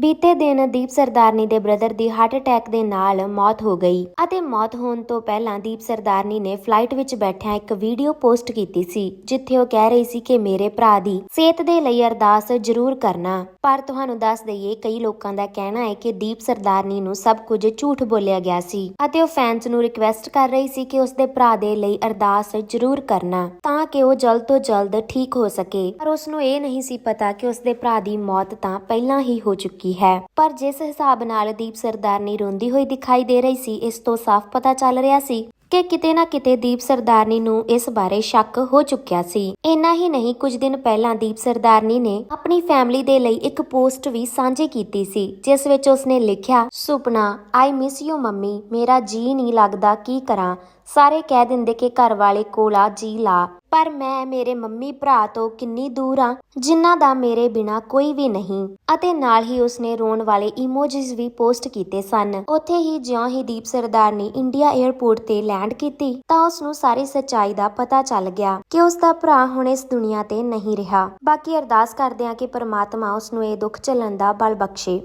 ਬੀਤੇ ਦਿਨ ਦੀਪ ਸਰਦਾਰਨੀ ਦੇ ਬ੍ਰਦਰ ਦੀ ਹਾਰਟ ਅਟੈਕ ਦੇ ਨਾਲ ਮੌਤ ਹੋ ਗਈ ਅਤੇ ਮੌਤ ਹੋਣ ਤੋਂ ਪਹਿਲਾਂ ਦੀਪ ਸਰਦਾਰਨੀ ਨੇ ਫਲਾਈਟ ਵਿੱਚ ਬੈਠਿਆਂ ਇੱਕ ਵੀਡੀਓ ਪੋਸਟ ਕੀਤੀ ਸੀ, ਜਿੱਥੇ ਉਹ ਕਹਿ ਰਹੀ ਸੀ ਕਿ ਮੇਰੇ ਭਰਾ ਦੀ ਸਿਹਤ ਦੇ ਲਈ ਅਰਦਾਸ ਜ਼ਰੂਰ ਕਰਨਾ। ਪਰ ਤੁਹਾਨੂੰ ਦੱਸ ਦਈਏ, ਕਈ ਲੋਕਾਂ ਦਾ ਕਹਿਣਾ ਹੈ ਕਿ ਦੀਪ ਸਰਦਾਰਨੀ ਨੂੰ ਸਭ ਕੁਝ ਝੂਠ ਬੋਲਿਆ ਗਿਆ ਸੀ ਅਤੇ ਉਹ ਫੈਨਸ ਨੂੰ ਰਿਕਵੈਸਟ ਕਰ ਰਹੀ ਸੀ ਕਿ ਉਸਦੇ ਭਰਾ ਦੇ ਲਈ ਅਰਦਾਸ ਜ਼ਰੂਰ ਕਰਨਾ ਤਾਂ ਕਿ ਉਹ ਜਲਦ ਤੋਂ ਜਲਦ ਠੀਕ ਹੋ ਸਕੇ। ਪਰ ਉਸ ਨੂੰ ਇਹ ਨਹੀਂ ਸੀ ਪਤਾ ਕਿ ਉਸਦੇ ਭਰਾ ਦੀ ਮੌਤ ਤਾਂ ਪਹਿਲਾਂ ਹੀ ਹੋ ਚੁੱਕੀ ਚੁੱਕੀ ਹੈ। ਪਰ ਜਿਸ ਹਿਸਾਬ ਨਾਲ ਦੀਪ ਸਰਦਾਰਨੀ ਰੋਂਦੀ ਹੋਈ ਦਿਖਾਈ ਦੇ ਰਹੀ ਸੀ, ਇਸ ਤੋਂ ਸਾਫ਼ ਪਤਾ ਚੱਲ ਰਿਹਾ ਸੀ ਕਿ ਕਿਤੇ ਨਾ ਕਿਤੇ ਦੀਪ ਸਰਦਾਰਨੀ ਨੂੰ ਇਸ ਬਾਰੇ ਸ਼ੱਕ ਹੋ ਚੁੱਕਿਆ ਸੀ। ਇੰਨਾ ਹੀ ਨਹੀਂ, ਕੁਝ ਦਿਨ ਪਹਿਲਾਂ ਦੀਪ ਸਰਦਾਰਨੀ ਨੇ ਆਪਣੀ ਫੈਮਿਲੀ ਦੇ ਲਈ ਇੱਕ ਪੋਸਟ ਵੀ ਸਾਂਝੀ ਕੀਤੀ ਸੀ, ਜਿਸ ਵਿੱਚ ਉਸਨੇ ਲਿਖਿਆ, ਸੁਪਨਾ ਆਈ ਮਿਸ ਯੂ ਮੰਮੀ। ਮੇਰਾ ਜੀ ਨਹੀਂ ਲੱਗਦਾ, ਕੀ ਕਰਾਂ? ਸਾਰੇ ਕਹਿ ਦਿੰਦੇ ਕਿ ਘਰ ਵਾਲੇ ਕੋਲਾ ਜੀ ਲਾ। ਪਰ ਮੈਂ ਮੇਰੇ ਮੰਮੀ ਭਰਾ ਤੋਂ ਕਿੰਨੀ ਦੂਰ ਆ, ਜਿਨ੍ਹਾਂ ਦਾ ਮੇਰੇ ਬਿਨਾ ਕੋਈ ਵੀ ਨਹੀਂ। ਅਤੇ ਨਾਲ ਹੀ ਉਸਨੇ ਰੋਣ ਵਾਲੇ ਇਮੋਜੀਜ਼ ਵੀ ਪੋਸਟ ਕੀਤੇ ਸਨ। ਉੱਥੇ ਹੀ ਜਿਉਂ ਹੀ ਦੀਪ ਸਰਦਾਰ ਨੇ ਇੰਡੀਆ 에ਅਰਪੋਰਟ ਤੇ ਲੈਂਡ ਕੀਤੀ, ਤਾਂ ਉਸ ਨੂੰ ਸਾਰੀ ਸੱਚਾਈ ਦਾ ਪਤਾ ਚੱਲ ਗਿਆ ਕਿ ਉਸ ਦਾ ਭਰਾ ਹੁਣ ਇਸ ਦੁਨੀਆ ਤੇ ਨਹੀਂ ਰਿਹਾ। ਬਾਕੀ ਅਰਦਾਸ ਕਰਦੇ ਹਾਂ ਕਿ ਪਰਮਾਤਮਾ ਉਸ ਨੂੰ ਇਹ ਦੁੱਖ ਝੱਲਣ ਦਾ ਬਲ ਬਖਸ਼ੇ।